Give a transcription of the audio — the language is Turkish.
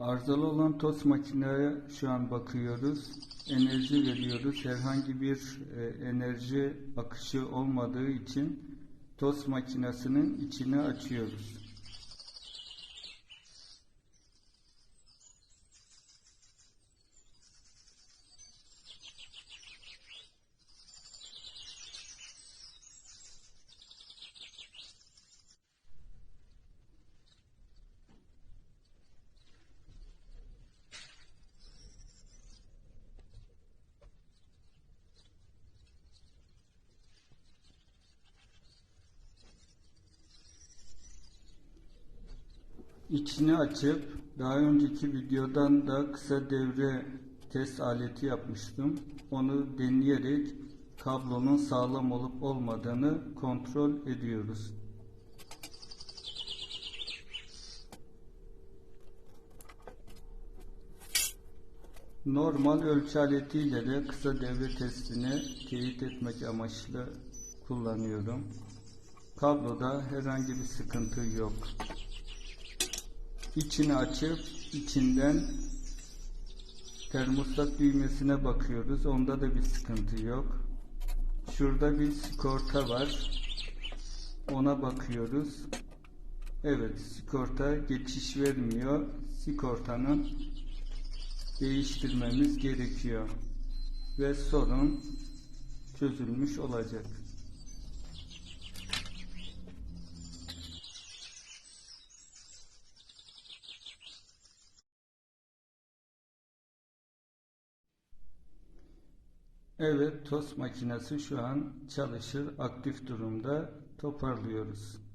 Arızalı olan tost makineye şu an bakıyoruz. Enerji veriyoruz. Herhangi bir e, enerji akışı olmadığı için tost makinesinin içini açıyoruz. İçini açıp daha önceki videodan da kısa devre test aleti yapmıştım. Onu deneyerek kablonun sağlam olup olmadığını kontrol ediyoruz. Normal ölçü aletiyle de kısa devre testini teyit etmek amaçlı kullanıyorum. Kabloda herhangi bir sıkıntı yok. İçini açıp içinden termostat düğmesine bakıyoruz. Onda da bir sıkıntı yok. Şurada bir sigorta var. Ona bakıyoruz. Evet, sigorta geçiş vermiyor. Sigortanın değiştirmemiz gerekiyor. Ve sorun çözülmüş olacak. Evet, tost makinesi şu an çalışır, aktif durumda. Toparlıyoruz.